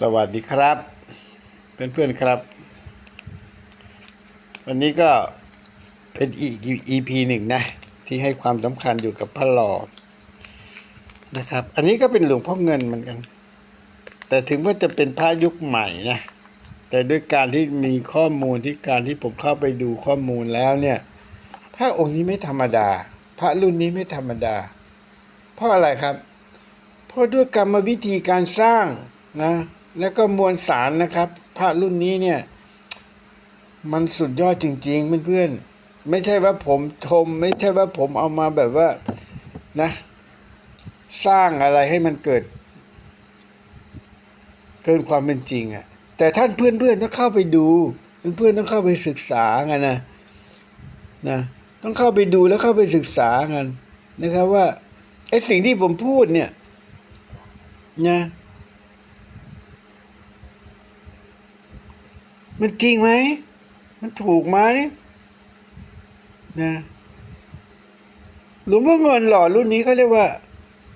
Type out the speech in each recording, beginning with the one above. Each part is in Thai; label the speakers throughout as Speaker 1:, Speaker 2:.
Speaker 1: สวัสดีครับเพื่อนๆครับ วันนี้ก็เป็นอีก EP หนึ่งนะ ที่ให้ความสำคัญอยู่กับพระหลอดนะครับ อันนี้ก็เป็นหลวงพ่อเงินเหมือนกัน แต่ถึงว่าจะเป็นพระยุคใหม่นะแต่ด้วยการที่มีข้อมูลที่การที่ผมเข้าไปดูข้อมูลแล้วเนี่ยพระองค์นี้ไม่ธรรมดา พระรุ่นนี้ไม่ธรรมดา เพราะอะไรครับ เพราะด้วยกรรมวิธีการสร้างนะ แล้วก็มวลสารนะครับ พระรุ่นนี้เนี่ย มันสุดยอดจริงๆเพื่อนๆไม่ใช่ว่าผมชม ไม่ใช่ว่าผมเอามาแบบว่านะ สร้างอะไรให้มันเกิด เกินความเป็นจริงอะ่ะ แต่ท่านเพื่อนๆต้องเข้าไปดู เพื่อนๆต้องเข้าไปศึกษาไงนะนะต้องเข้าไปดูแล้วเข้าไปศึกษากันนะครับว่าไอ้สิ่งที่ผมพูดเนี่ยนะ มันจริงไหม มันถูกไหมนะหลวงพ่อเงินหล่อรุ่นนี้เขาเรียกว่า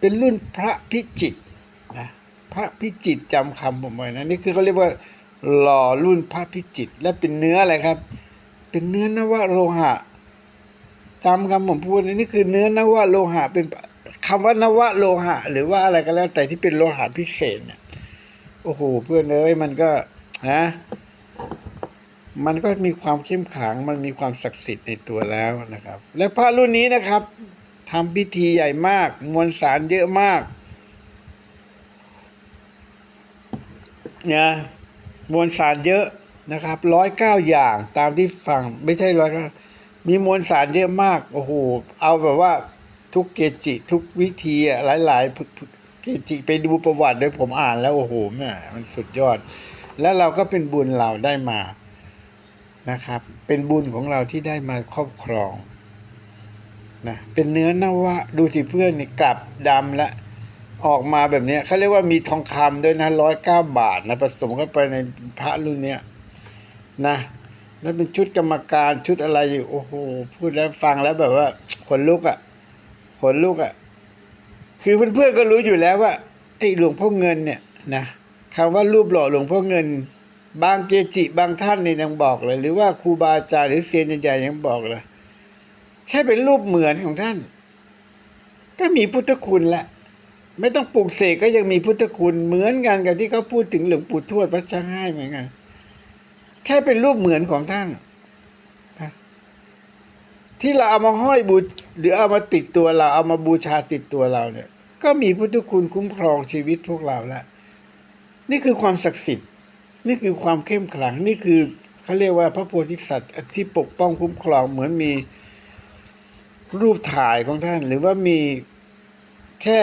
Speaker 1: เป็นรุ่นพระพิจิตนะพระพิจิตรจำคำผมไว้นะนี่คือเขาเรียกว่า หล่อรุ่นพระพิจิตและเป็นเนื้ออะไรครับ เป็นเนื้อนวโลหะจำคำผมพูดนะนี่คือเนื้อนวโลหะเป็นคำว่านวโลหะ หรือว่าอะไรก็แล้วแต่ที่เป็นโลหะพิเศษเนี่ยโอ้โหเพื่อนเอ้ยมันก็นะ มันก็มีความเข้มขลังมันมีความศักดิ์สิทธิ์ในตัวแล้วนะครับ และพระรุ่นนี้นะครับทำพิธีใหญ่มาก มวลสารเยอะมากนะมวลสารเยอะนะครับร้อยเก้าอย่างตามที่ฟังไม่ใช่ร้อยมีมวลสารเยอะมากโอ้โหเอาแบบว่าทุกเกจิ ทุกวิธีอะหลาย ๆ เกจิไปดูประวัติโดยผมอ่านแล้วโอ้โหแม่มันสุดยอด แล้วเราก็เป็นบุญเราได้มา นะครับ เป็นบุญของเราที่ได้มาครอบครองนะเป็นเนื้อนวะดูสิเพื่อนนี่กลับดำละออกมาแบบนี้เขาเรียกว่ามีทองคำด้วยนะร้อยเก้าบาทนะผสมเข้าไปในพระรุ่นเนี้ยนะแล้วเป็นชุดกรรมการชุดอะไรอยู่โอ้โหพูดแล้วฟังแล้วแบบว่าขนลุกอะ่ะขนลุกอะ่ะคือเพื่อนๆก็รู้อยู่แล้วว่าไอ้หลวงพ่อเงินเนี่ยนะคำว่ารูปหล่อหลวงพ่อเงิน บางเกจิบางท่านนี่ยังบอกเลย หรือว่าครูบาอาจารย์หรือเซียนใหญ่ๆยังบอกเลย แค่เป็นรูปเหมือนของท่าน ก็มีพุทธคุณละไม่ต้องปลูกเสกก็ยังมีพุทธคุณเหมือนกันกับที่เขาพูดถึงหลวงปู่ทวดพระช่างให้เหมือนกันแค่เป็นรูปเหมือนของท่านที่เราเอามาห้อยบูหรือเอามาติดตัวเราเอามาบูชาติดตัวเราเนี่ย ก็มีพุทธคุณคุ้มครองชีวิตพวกเราแล้วนี่คือความศักดิ์สิทธิ์ นี่คือความเข้มขลังนี่คือเขาเรียกว่าพระโพธิสัตว์ที่ปกป้องคุ้มครองเหมือนมีรูปถ่ายของท่าน หรือว่ามีแค่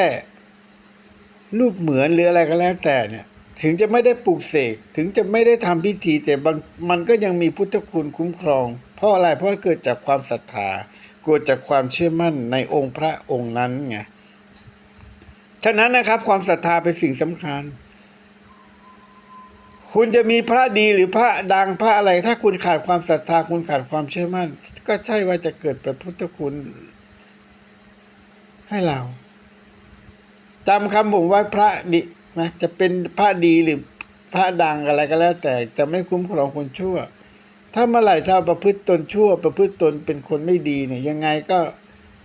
Speaker 1: รูปเหมือนหรืออะไรก็แล้วแต่เนี่ย ถึงจะไม่ได้ปลูกเสกถึงจะไม่ได้ทำพิธีแต่บางมันก็ยังมีพุทธคุณคุ้มครอง เพราะอะไรเพราะเกิดจากความศรัทธาเกิดจากความเชื่อมั่นในองค์พระองค์นั้นไงฉะนั้นนะครับความศรัทธาเป็นสิ่งสำคัญ คุณจะมีพระดีหรือพระดังพระอะไร ถ้าคุณขาดความศรัทธาคุณขาดความเชื่อมั่น ก็ใช่ว่าจะเกิดพระพุทธคุณ ให้เราจำคำผมไว้พระดีนะจะเป็นพระดีหรือพระดังอะไรก็แล้ว แต่จะไม่คุ้มครองคนชั่ว ถ้าเมื่อไหร่ถ้าประพฤติตนชั่ว ประพฤติตนเป็นคนไม่ดีเนี่ยยังไงก็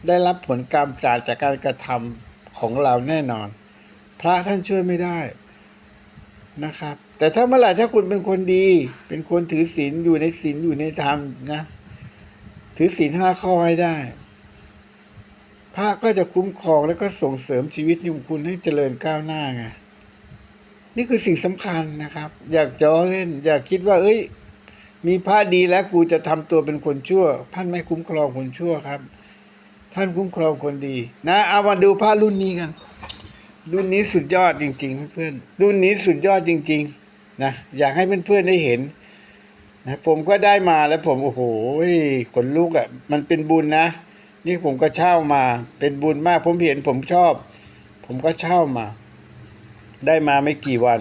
Speaker 1: ได้รับผลกรรมจากจากการกระทำของเราแน่นอน พระท่านช่วยไม่ได้นะครับ แต่ถ้าเมื่อไหร่ถ้าคุณเป็นคนดี เป็นคนถือศีลอยู่ในศีลอยู่ในธรรมนะ ถือศีลห้าข้อให้ได้ พระก็จะคุ้มครองแล้วก็ส่งเสริมชีวิตของคุณให้เจริญก้าวหน้าไงนี่คือสิ่งสำคัญนะครับ อยากจ้อเล่น อยากคิดว่า เอ้ย มีพระดีแล้วกูจะทำตัวเป็นคนชั่วท่านไม่คุ้มครองคนชั่วครับ ท่านคุ้มครองคนดี นะเอามาดูพระรุ่นนี้กันรุ่นนี้สุดยอดจริง ๆ เพื่อนรุ่นนี้สุดยอดจริง ๆ นะอยากให้เพื่อนๆได้เห็นนะผมก็ได้มาแล้วผมโอ้โหขนลุกอะ่ะมันเป็นบุญนะ นี่ผมก็เช่ามาเป็นบุญมาก ผมเห็นผมชอบ ผมก็เช่ามา ได้มาไม่กี่วัน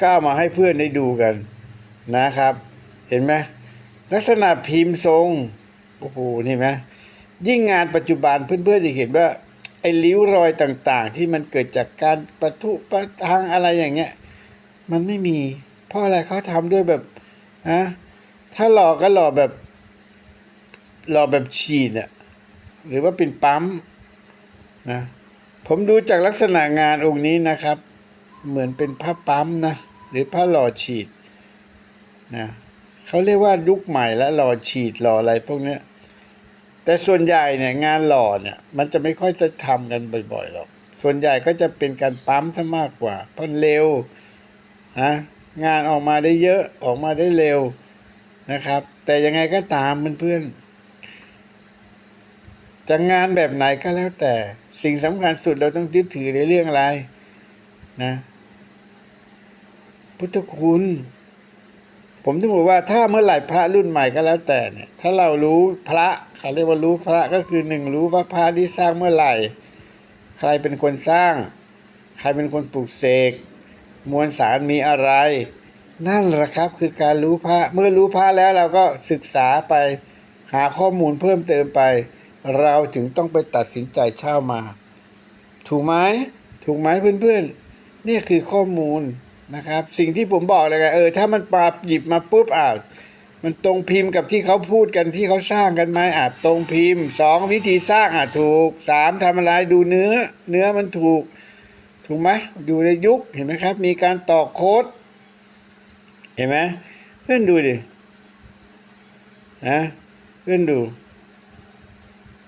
Speaker 1: ก็เอามาให้เพื่อนได้ดูกันนะครับ เห็นไหมลักษณะพิมพ์ทรงโอ้โหนี่ไหมยิ่งงานปัจจุบันเพื่อนๆจะเห็นว่าไอ้ริ้วรอยต่างๆ ที่มันเกิดจากการประทุประทังอะไรอย่างเงี้ย มันไม่มี เพราะอะไรเขาทำด้วยแบบฮะถ้าหลอกก็หล่อแบบหล่อแบบฉีดอะหรือว่าเป็นปั๊มนะผมดูจากลักษณะงานองค์นี้นะครับ เหมือนเป็นผ้าปั๊มนะหรือผ้าหล่อฉีดนะเขาเรียกว่ายุคใหม่และหล่อฉีดหล่ออะไรพวกเนี้ยแต่ส่วนใหญ่เนี่ยงานหล่อเนี่ย มันจะไม่ค่อยจะทำกันบ่อยๆหรอกส่วนใหญ่ก็จะเป็นการปั๊มซะมากกว่าเพราะเร็ว นะงานออกมาได้เยอะออกมาได้เร็วนะครับ แต่ยังไงก็ตามเพื่อนๆจะงานแบบไหนก็แล้วแต่สิ่งสำคัญสุดเราต้องยึดถือในเรื่องอะไรนะ พุทธคุณ ผมถึงบอกว่าถ้าเมื่อไหร่พระรุ่นใหม่ก็แล้วแต่เนี่ย ถ้าเรารู้พระเขาเรียกว่ารู้พระก็คือหนึ่งรู้ว่าพระที่สร้างเมื่อไหร่ ใครเป็นคนสร้าง ใครเป็นคนปลูกเสก มวลสารมีอะไร นั่นแหละครับคือการรู้พระเมื่อรู้พระแล้วเราก็ศึกษาไปหาข้อมูลเพิ่มเติมไป เราถึงต้องไปตัดสินใจเช่ามา ถูกไหมถูกไหมเพื่อนๆนี่คือข้อมูลนะครับ สิ่งที่ผมบอกเลยไงเออถ้ามันปราบหยิบมาปุ๊บอ่ามันตรงพิมพ์กับที่เขาพูดกันที่เขาสร้างกันไหมอะตรงพิมพ์สองวิธีสร้างอะถูกสามทำอะไรดูเนื้อ เนื้อมันถูก ถูกไหมอยู่ในยุคเห็นไหมครับ มีการต่อโค้ด เห็นไหมเพื่อนดูดินะเพื่อนดู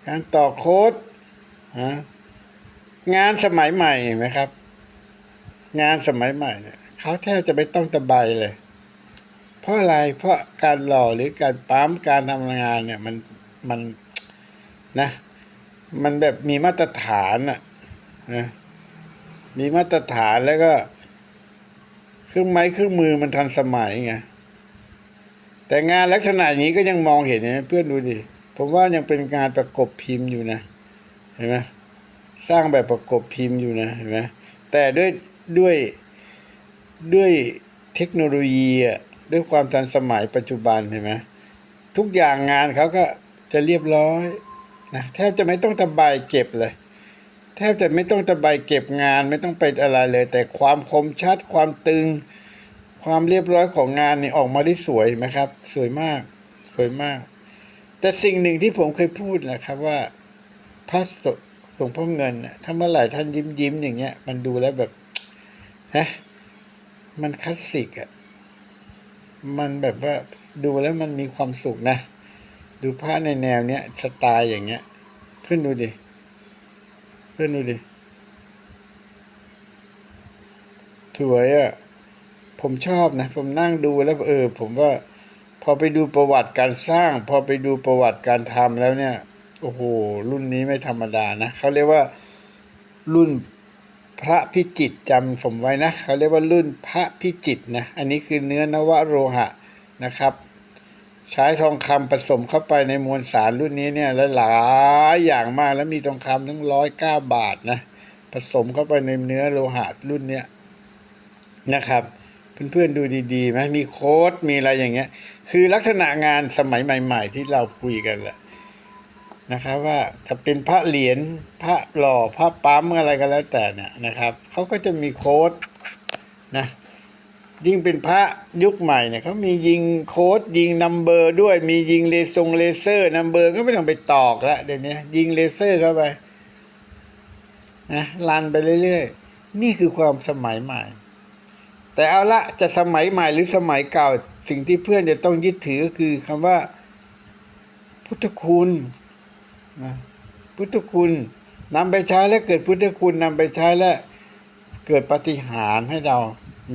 Speaker 1: การต่อโค้ดฮะงานสมัยใหม่เห็นไหมครับ งานสมัยใหม่เนี่ยเขาแทบจะไม่ต้องตะไบเลย เพราะอะไรเพราะการหล่อหรือการปั๊มการทำงานเนี่ยมันมันนะ มันแบบมีมาตรฐานอะนะ มีมาตรฐานแล้วก็ เครื่องไม้เครื่องมือมันทันสมัยไงแต่งานลักษณะนี้ก็ยังมองเห็นนะเพื่อนดูดิผมว่ายังเป็นงานประกบพิมพ์อยู่นะเห็นไหมสร้างแบบประกบพิมพ์อยู่นะเห็นไหมแต่ด้วยด้วยด้วยเทคโนโลยีอะด้วยความทันสมัยปัจจุบันเห็นไหมทุกอย่างงานเขาก็จะเรียบร้อยนะแทบจะไม่ต้องตะไบเก็บเลย แทบจะไม่ต้องตะไบเก็บงานไม่ต้องไปอะไรเลย แต่ความคมชัดความตึง ความเรียบร้อยของงานนี่ออกมาได้สวยไหมครับ สวยมาก สวยมาก แต่สิ่งหนึ่งที่ผมเคยพูดแหละครับว่าพระสหลวงพ่อเงินถ้าเมื่อไหร่ท่านยิ้มยิ้มอย่างเงี้ย มันดูแล้วแบบฮะมันคลาสสิกอะมันแบบว่าดูแล้วมันมีความสุขนะ ดูพระในแนวเนี้ยสไตล์อย่างเงี้ยเพื่อนดูดิ เพื่อนดูดิ สวยอะ่ะ ผมชอบนะ ผมนั่งดูแล้วเออ ผมว่า พอไปดูประวัติการสร้าง พอไปดูประวัติการทำแล้วเนี่ย โอ้โห รุ่นนี้ไม่ธรรมดานะ เขาเรียกว่ารุ่นพระพิจิตจำผมไว้นะ เขาเรียกว่ารุ่นพระพิจิตนะ อันนี้คือเนื้อนวโลหะนะครับ ใช้ทองคำผสมเข้าไปในมวลสารรุ่นนี้เนี่ยแลหลายอย่างมากแล้วมีทองคำทั้งร้อยเก้าบาทนะผสมเข้าไปในเนื้อโลหะรุ่นเนี้ยนะครับ เพื่อนๆดูดีๆไหมมีโค้ดมีอะไรอย่างเงี้ย คือลักษณะงานสมัยใหม่ ๆ ที่เราคุยกันแหละนะครับว่าถ้าเป็นพระเหรียญพระหล่อพระปั๊มอะไรก็แล้วแต่เนี่ยนะครับเขาก็จะมีโค้ดนะ ยิ่งเป็นพระยุคใหม่เนี่ยเขามียิงโค้ดยิงนัมเบอร์ด้วยมียิงเลซงเลเซอร์นัมเบอร์ก็ไม่ต้องไปตอกล้วเดี๋ยวนี้ยิงเลเซอร์เข้าไปนะลันไปเรื่อยๆ นี่คือความสมัยใหม่ แต่เอาละจะสมัยใหม่หรือสมัยเก่าสิ่งที่เพื่อนจะต้องยึดถือก็คือคำว่า พุทธคุณนะพุทธคุณนำไปใช้แล้วเกิดพุทธคุณนำไปใช้แล้วเกิดปฏิหารให้เรา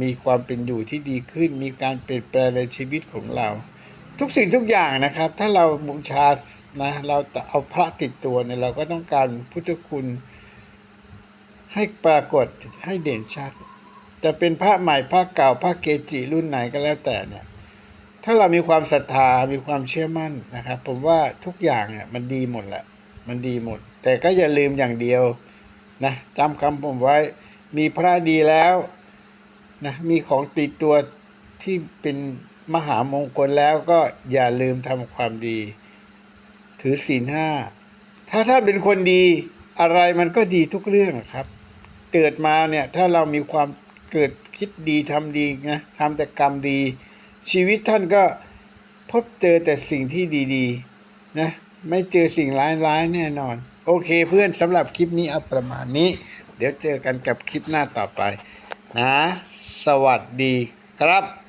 Speaker 1: มีความเป็นอยู่ที่ดีขึ้น มีการเปลี่ยนแปลงในชีวิตของเรา ทุกสิ่งทุกอย่างนะครับ ถ้าเราบูชานะเราเอาพระติดตัวเนี่ยเราก็ต้องการพุทธคุณให้ปรากฏให้เด่นชัด จะเป็นพระใหม่พระเก่าพระเกจิรุ่นไหนก็แล้วแต่เนี่ย ถ้าเรามีความศรัทธามีความเชื่อมั่นนะครับ ผมว่าทุกอย่างเนี่ยมันดีหมดแหละ มันดีหมด แต่ก็อย่าลืมอย่างเดียวนะจำคำผมไว้มีพระดีแล้ว นะมีของติดตัวที่เป็นมหามงคลแล้วก็อย่าลืมทำความดี ถือศีลห้า ถ้าท่านเป็นคนดีอะไรมันก็ดีทุกเรื่องครับ เกิดมาเนี่ยถ้าเรามีความเกิดคิดดีทำดีนะทำแต่กรรมดี ชีวิตท่านก็พบเจอแต่สิ่งที่ดีๆนะไม่เจอสิ่งร้ายๆแน่นอน โอเคเพื่อนสำหรับคลิปนี้เอาประมาณนี้ เดี๋ยวเจอกันกับคลิปหน้าต่อไปนะ สวัสดีครับ